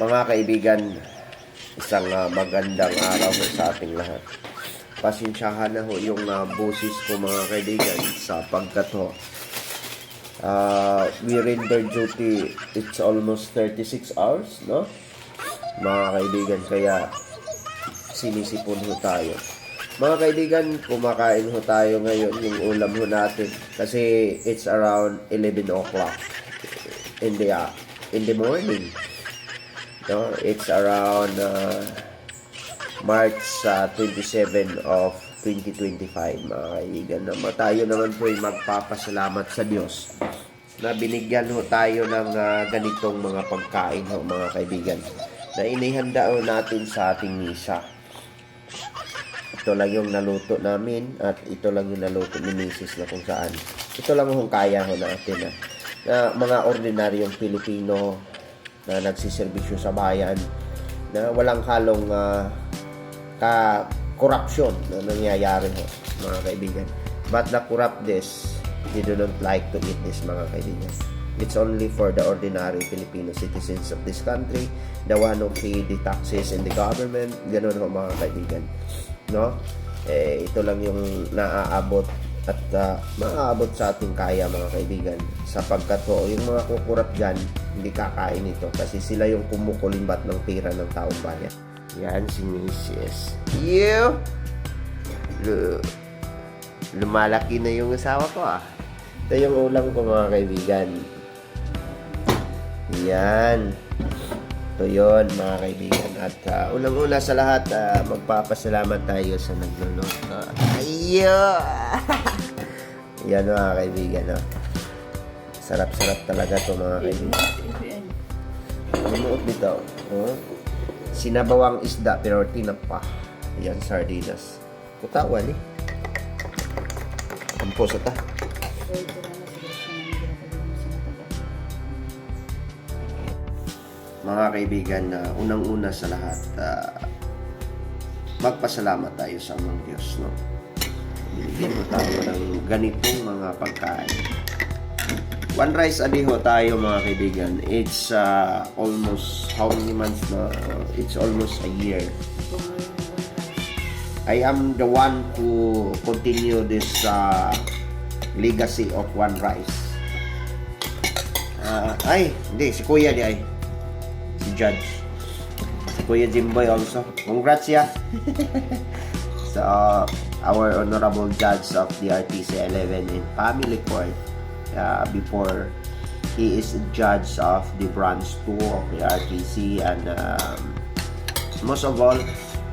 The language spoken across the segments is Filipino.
Mga kaibigan, isang ah, magandang araw sa ating lahat. Pasensyahan na ho yung uh, boses ko mga kaibigan sapagkat ho ah, we render duty it's almost 36 hours, no? Mga kaibigan, kaya sinisipon ho tayo. Mga kaibigan, kumakain ho tayo ngayon yung ulam ho natin kasi it's around 11 o'clock in the uh, in the morning. No, it's around uh, March uh, 27 of 2025 mga kaibigan. Naman tayo naman po ay magpapasalamat sa Diyos na binigyan ho tayo ng uh, ganitong mga pagkain ho mga kaibigan na inihanda ho natin sa ating misa. Ito lang yung naluto namin at ito lang yung naluto ni Mrs. na kung saan. Ito lang yung kaya ho natin na, na mga ordinaryong Pilipino na nagsiservisyo sa bayan na walang halong ah, ka corruption na nangyayari ho, mga kaibigan. But the corrupt this, they do not like to eat this, mga kaibigan. It's only for the ordinary Filipino citizens of this country, the one who pay the taxes in the government, ganun ho mga kaibigan. No? Eh, ito lang yung naaabot at uh, maaabot sa ating kaya mga kaibigan sapagkat ho, yung mga kukurap dyan hindi kakain ito kasi sila yung kumukulimbat ng pera ng taong bayan. Yan si Mrs. You Lu- lumalaki na yung asawa ko ah. Ito yung ulam ko mga kaibigan. Yan. Ito yun mga kaibigan. At uh, unang-una sa lahat ah, magpapasalamat tayo sa nagluluto ayo yan mga kaibigan no? sarap-sarap talaga to mga kaibigan Lumuot dito. Oh. Sinabawang isda pero tinapa. Ayan, sardinas. Kutawan eh. Ampo sa ta. Mga kaibigan, na unang-una sa lahat, ah, magpasalamat tayo sa amang Diyos. No? Binigyan mo tayo ng ganitong mga pagkain. One rice a tayo mga kaibigan. It's uh, almost how many months na? It's almost a year. I am the one to continue this uh, legacy of one rice. Uh, ay, hindi. Si Kuya di ay. Si Judge. Si Kuya Jimboy also. Congrats ya. so, our honorable judge of the RTC 11 in family court uh, before he is judge of the branch 2 of the RTC and um, most of all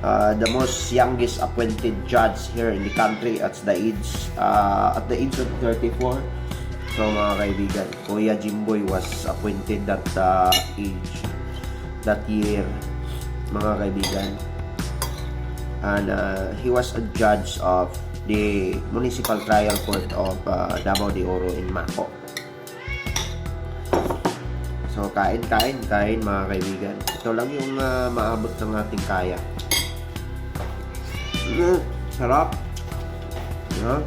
uh, the most youngest appointed judge here in the country at the age uh, at the age of 34 so mga kaibigan Kuya Jimboy was appointed that uh, age that year. Mga kaibigan and uh, he was a judge of the Municipal Trial Court of uh, Davao de Oro in Mako. So, kain, kain, kain mga kaibigan. Ito lang yung uh, maabot ng ating kaya. Mm, sarap. No?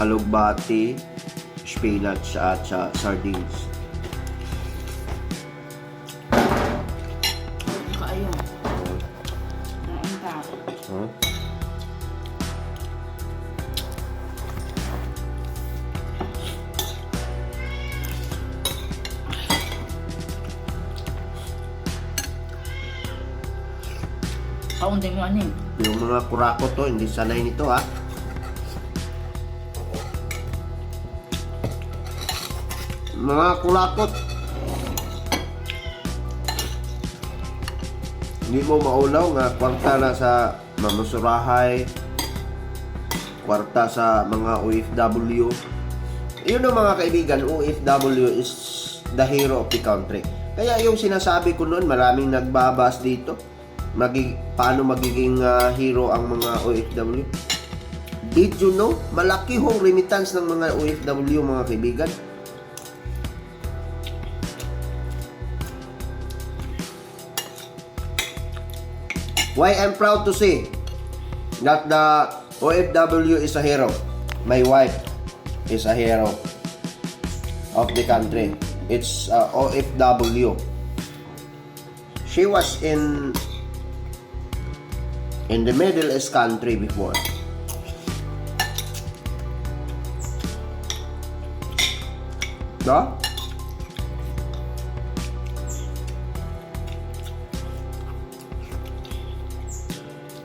Alugbati, spinach at sa sardines. Kaya. Nain ka. Huh? Kaunting mo ano eh. Yung mga kurako to, hindi sanay nito ha. Mga kurakot. Hindi mo maulaw nga kwarta na sa mamusurahay, kwarta sa mga OFW. Yun ang mga kaibigan, OFW is the hero of the country. Kaya yung sinasabi ko noon, maraming nagbabas dito. Magi, paano magiging ah, hero ang mga OFW? Did you know? Malaki hong remittance ng mga OFW, mga kaibigan. Why I'm proud to say that the OFW is a hero. My wife is a hero of the country. It's uh, OFW. She was in in the Middle East country before. No?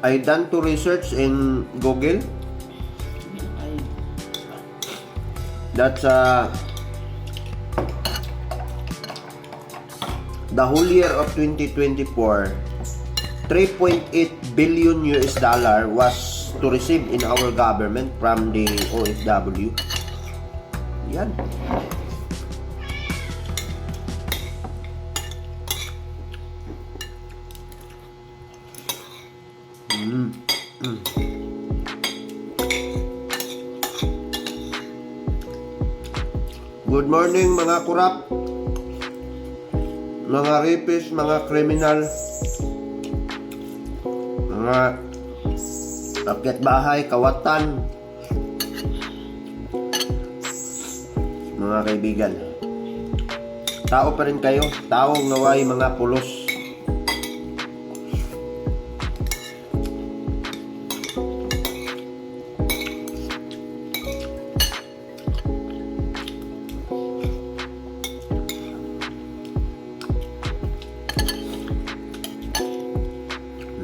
I done to research in Google. That's uh, the whole year of 2024, 3.8 billion US dollar was to receive in our government from the OFW. Yan. Mm. Good morning mga kurap, mga rapist, mga kriminal, mga akyat bahay, kawatan, mga kaibigan. Tao pa rin kayo, taong naway mga pulos.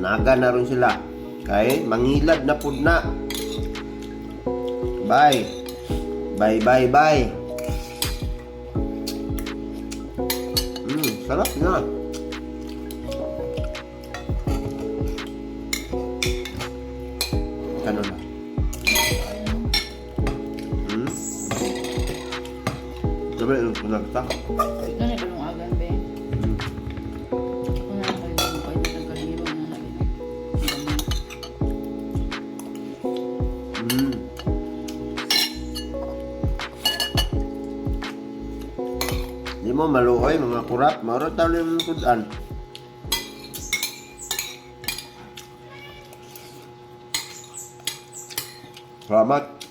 Naga na rin sila. Kay mangilad na pud na. Bye. Bye bye bye. Mm, sarap na. Ano na? Hmm? Sabi, ano ko mo maluoy mga kurap, maro tawlo yung kudan. Salamat.